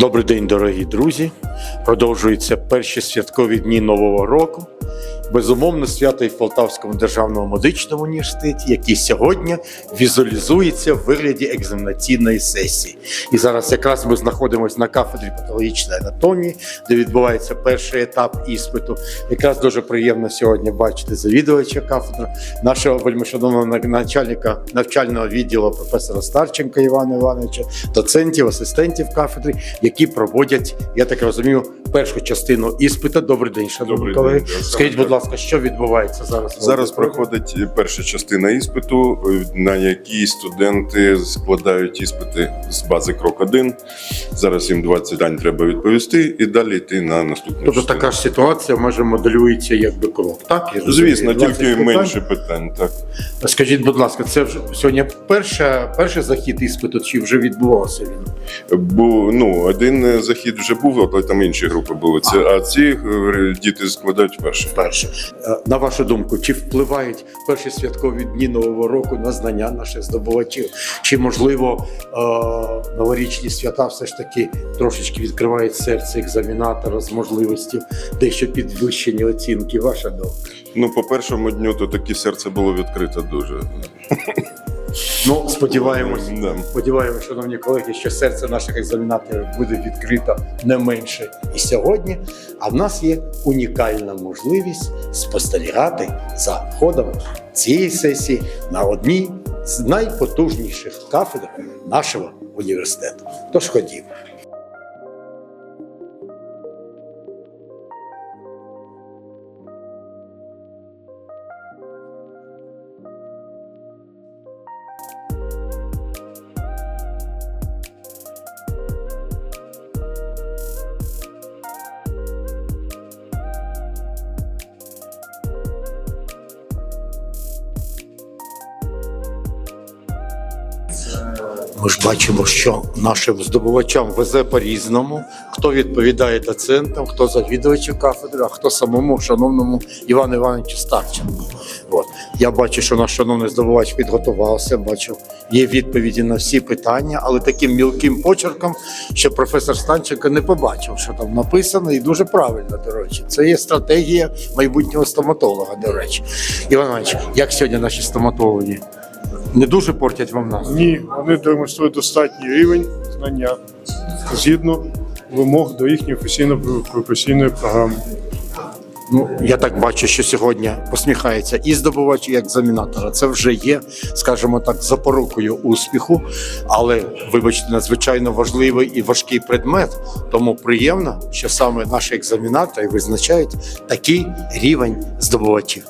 Добрий день, дорогі друзі. Продовжуються перші святкові дні Нового року. Безумовно, свято і в Полтавському державному медичному університеті, який сьогодні візуалізується в вигляді екзаменаційної сесії. І зараз якраз ми знаходимося на кафедрі патологічної анатомії, де відбувається перший етап іспиту. Якраз дуже приємно сьогодні бачити завідувача кафедри, нашого вельмишановного начальника навчального відділу професора Старченка Івана Івановича, доцентів, асистентів кафедри, які проводять, я так розумію, першу частину іспиту. Добрий день, шановні Добрий колеги. Скажіть, будь ласка, що відбувається зараз? Зараз проходить перша частина іспиту, на якій студенти складають іспити з бази крок 1. Зараз їм 20 дань треба відповісти і далі йти на наступну Тобто частину. така ж ситуація може моделюється якби крок, так? Я. Звісно, тільки питань. менше питань. Так Скажіть, будь ласка, це вже сьогодні перша, перший захід іспиту, чи вже відбувався він? бо ну один захід вже був, але там інші групи були. Це а ці е, діти складають вперше. Перше. Е, На вашу думку, чи впливають перші святкові дні Нового року на знання наших здобувачів? Чи можливо е, новорічні свята все ж таки трошечки відкривають серце екзамінатора з можливістю дещо підвищені оцінки? Ваша думка? Ну, по першому дню то таке серце було відкрите дуже. Ну, сподіваємось. Да. Сподіваємося, шановні колеги, що серце наших екзаменаторів буде відкрито не менше і сьогодні. А в нас є унікальна можливість спостерігати за ходом цієї сесії на одній з найпотужніших кафедр нашого університету. Тож ходімо. Ми ж бачимо, що нашим здобувачам везе по-різному. Хто відповідає доцентам, хто завідувачу кафедри, а хто самому шановному Івану Івановичу Старченку. От. Я бачу, що наш шановний здобувач підготувався, бачу, є відповіді на всі питання, але таким мілким почерком, що професор Станченко не побачив, що там написано, і дуже правильно, до речі. Це є стратегія майбутнього стоматолога, до речі. Іван Іванович, як сьогодні наші стоматологи? Не дуже портять вам нас? Ні, вони демонструють достатній рівень знання згідно вимог до їхньої професійно-професійної програми. Ну, я так бачу, що сьогодні посміхається і здобувач, і екзамінатора. Це вже є, скажімо так, запорукою успіху, але, вибачте, надзвичайно важливий і важкий предмет. Тому приємно, що саме наші екзамінатори визначають такий рівень здобувачів.